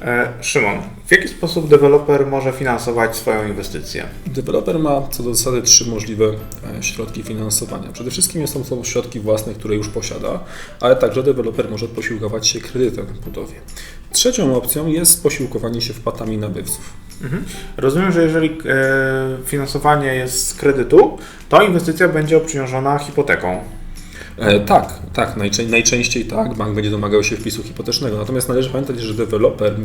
E, Szymon, w jaki sposób deweloper może finansować swoją inwestycję? Deweloper ma co do zasady trzy możliwe e, środki finansowania. Przede wszystkim są to środki własne, które już posiada, ale także deweloper może posiłkować się kredytem w budowie. Trzecią opcją jest posiłkowanie się wpłatami nabywców. Mhm. Rozumiem, że jeżeli e, finansowanie jest z kredytu, to inwestycja będzie obciążona hipoteką. E, tak, tak, najczę najczęściej tak, bank będzie domagał się wpisu hipotecznego. Natomiast należy pamiętać, że deweloper,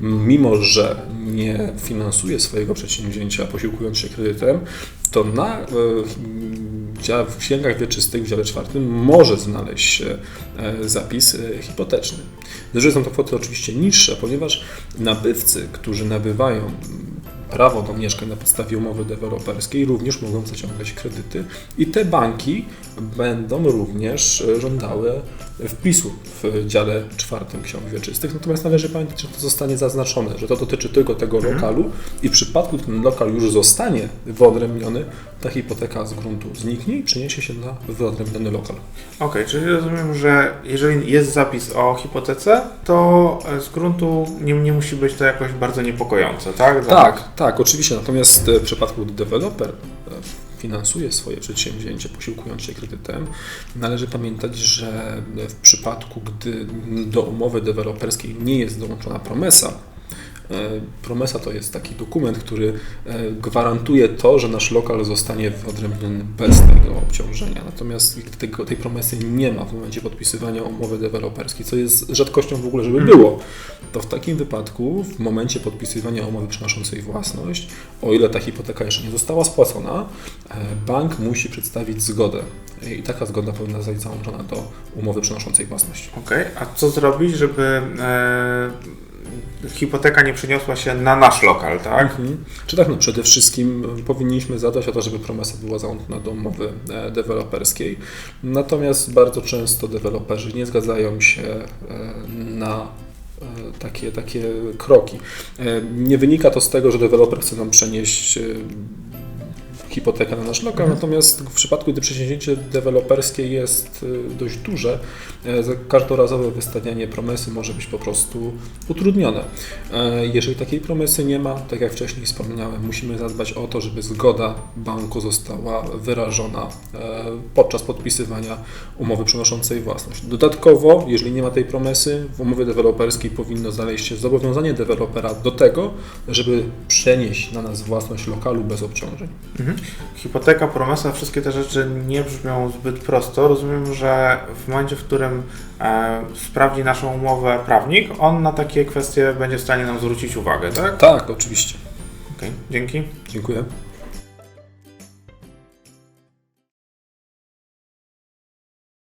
mimo że nie finansuje swojego przedsięwzięcia posiłkując się kredytem, to na, e, w księgach wieczystych w dziale czwartym może znaleźć się e, zapis hipoteczny. Zresztą są to kwoty oczywiście niższe, ponieważ nabywcy, którzy nabywają prawo do mieszkań na podstawie umowy deweloperskiej również mogą zaciągać kredyty i te banki będą również żądały wpisu w dziale czwartym ksiąg wieczystych. Natomiast należy pamiętać, że to zostanie zaznaczone, że to dotyczy tylko tego mhm. lokalu i w przypadku, gdy ten lokal już zostanie wyodrębniony, ta hipoteka z gruntu zniknie i przeniesie się na wyodrębniony lokal. Okej, okay, czyli rozumiem, że jeżeli jest zapis o hipotece, to z gruntu nie, nie musi być to jakoś bardzo niepokojące, tak? Tak, tak, oczywiście. Natomiast w przypadku, gdy deweloper finansuje swoje przedsięwzięcie, posiłkując się kredytem, należy pamiętać, że w przypadku, gdy do umowy deweloperskiej nie jest dołączona promesa, E, promesa to jest taki dokument, który e, gwarantuje to, że nasz lokal zostanie wyodrębniony bez tego obciążenia. Natomiast tego, tej promesy nie ma w momencie podpisywania umowy deweloperskiej, co jest rzadkością w ogóle, żeby było, to w takim wypadku, w momencie podpisywania umowy przynoszącej własność, o ile ta hipoteka jeszcze nie została spłacona, e, bank musi przedstawić zgodę. I taka zgoda powinna zostać załączona do umowy przynoszącej własność. Okej, okay. a co zrobić, żeby e, hipoteka nie przeniosła się na nasz lokal, tak? Mhm. Czy tak, no przede wszystkim powinniśmy zadać o to, żeby promesa była załączona do umowy e, deweloperskiej. Natomiast bardzo często deweloperzy nie zgadzają się na takie, takie kroki. Nie wynika to z tego, że deweloper chce nam przenieść hipotekę na nasz lokal, mhm. natomiast w przypadku, gdy przedsięwzięcie deweloperskie jest y, dość duże, e, każdorazowe wystawianie promesy może być po prostu utrudnione. E, jeżeli takiej promesy nie ma, tak jak wcześniej wspomniałem, musimy zadbać o to, żeby zgoda banku została wyrażona e, podczas podpisywania umowy przenoszącej własność. Dodatkowo, jeżeli nie ma tej promesy, w umowie deweloperskiej powinno znaleźć się zobowiązanie dewelopera do tego, żeby przenieść na nas własność lokalu bez obciążeń. Mhm. Hipoteka, promesa, wszystkie te rzeczy nie brzmią zbyt prosto. Rozumiem, że w momencie, w którym e, sprawdzi naszą umowę prawnik, on na takie kwestie będzie w stanie nam zwrócić uwagę, tak? Tak, oczywiście. Okay, dzięki. Dziękuję.